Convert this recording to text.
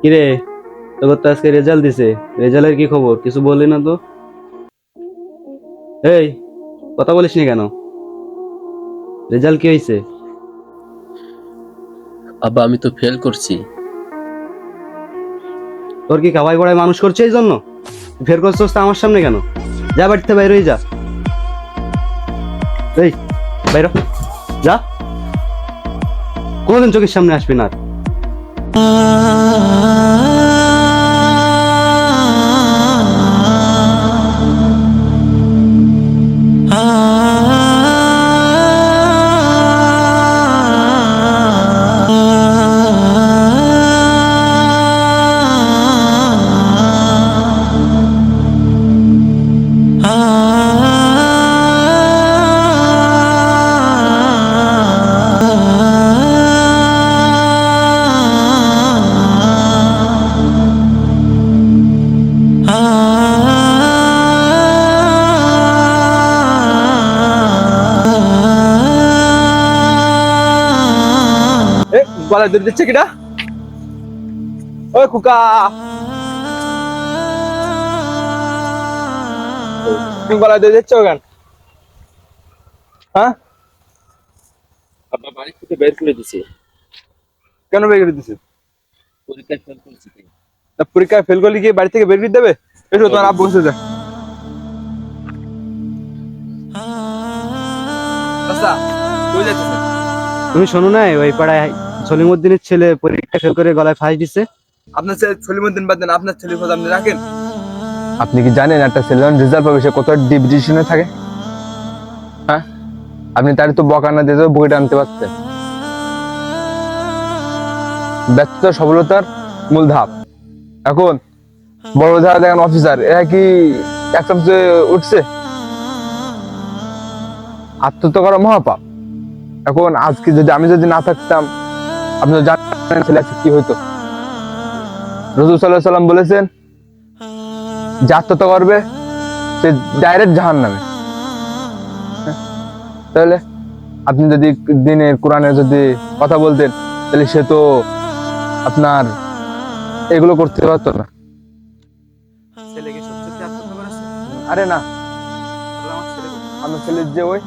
কিরে? তোর তো আজকে রেজাল্ট দিছে। রেজাল্টের কি খবর? কিছু বললি না তো? এই কথা বলিস নি কেন? রেজাল্ট কি হয়েছে আব্বা আমি তো ফেল করছি। তোর কি কাবাই বড়াই মানুষ করছে এই জন্য? ফের করছিস তো আমার সামনে কেন? যা বাড়িতে বাইরে যা। এই বাইর যা। কোনোদিন চোখের সামনে আসবি না আর। গলায় দড়ি দিচ্ছে কিটা ওই কুকা তুমি গলায় দড়ি দিচ্ছ কেন? হ্যাঁ? আব্বা বাড়ি থেকে বের করে দিছে। কেন বের করে দিছে? পরীক্ষায় ফেল করেছি। তা পরীক্ষায় ফেল করলে কি বাড়ি থেকে বের করে দেবে? এসো তোমার আব্বু কাছে যা আচ্ছা যাচ্ছেন তুমি শোনো না ওই পাড়ায় সলিমুদ্দিনের ছেলে পরীক্ষা ফেল করে গলায় ফাঁস দিছে। আপনার ছেলে সলিমুদ্দিন বাদ দেন আপনার ছেলে খোঁজ আপনি রাখেন। আপনি কি জানেন একটা ছেলে যখন রেজাল্ট পাবে সে কত ডিভিশনে থাকে? হ্যাঁ? আপনি তার তো বকানা দিয়ে তো বইটা আনতে পারতেন। ব্যর্থতা সফলতার মূল ধাপ। এখন বড় যারা দেখেন অফিসার এরা কি এক চামচে উঠছে? আত্মহত্যা করা মহাপাপ। এখন আজকে যদি আমি যদি না থাকতাম আপনি জানেন ছেলে কি হইতো। রসুল সাল্লাহ সাল্লাম বলেছেন যে আত্মহত্যা করবে সে ডাইরেক্ট জাহান নামে তাহলে আপনি যদি দিনের কোরআনে যদি কথা বলতেন তাহলে সে তো আপনার এগুলো করতে পারতো না। আরে না। আমার ছেলে যে ওই।